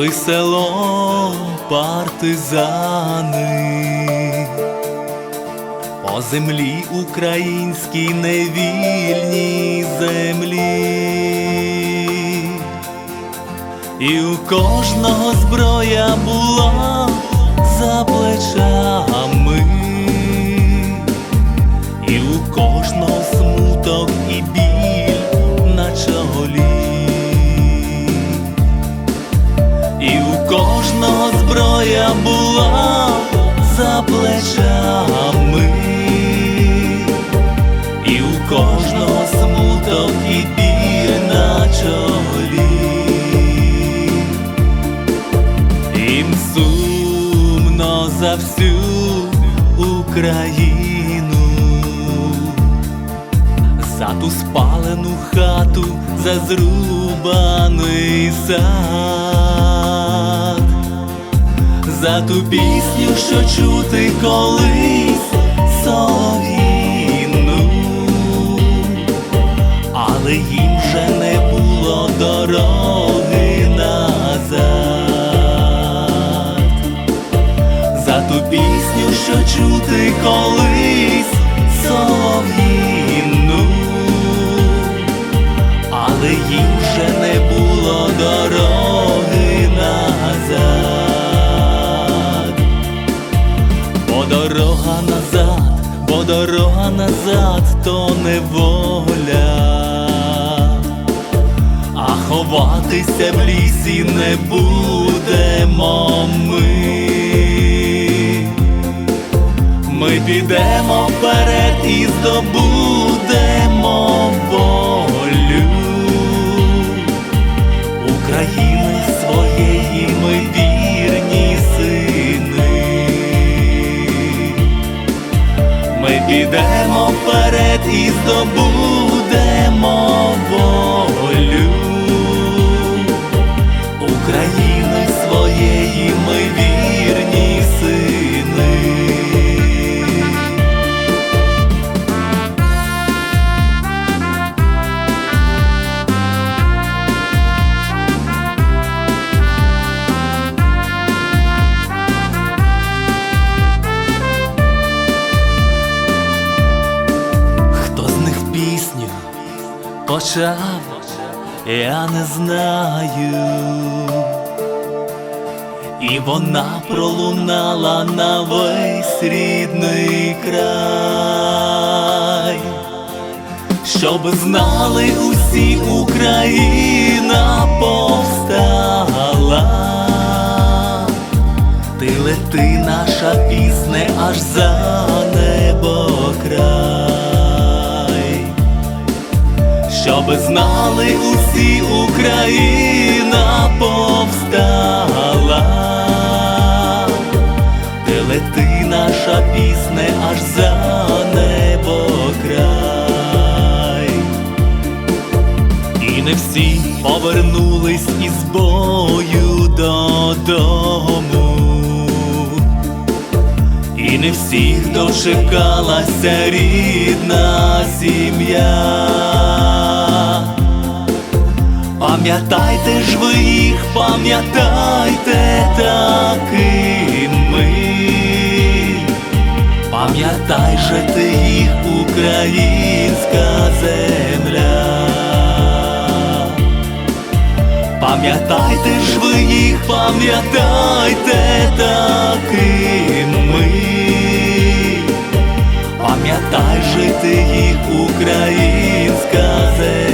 Йшли селом партизани, по землі українській невільній землі, і у кожного зброя була за плечами, за всю Україну, за ту спалену хату, за зрубаний сад, за ту пісню, що чути колись солов'їну, але їм дорога назад, бо дорога назад то не воля. А ховатися в лісі не будемо ми. Ми підемо вперед і здобудемо вперед почав, я не знаю. І вона пролунала на весь рідний край, щоб знали усі Україна повстала. Ти лети, наша пісня аж за щоб знали усі Україна повстала. Ти лети, наша пісня аж за небо край. І не всі повернулись із бою додому. І не всіх дочекалася рідна сім'я. Пам'ятайте ж ви їх, пам'ятайте такими. Пам'ятай же ти їх, українська земля. Пам'ятайте ж ви їх, пам'ятайте такими. Пам'ятай же ти їх, українська земля.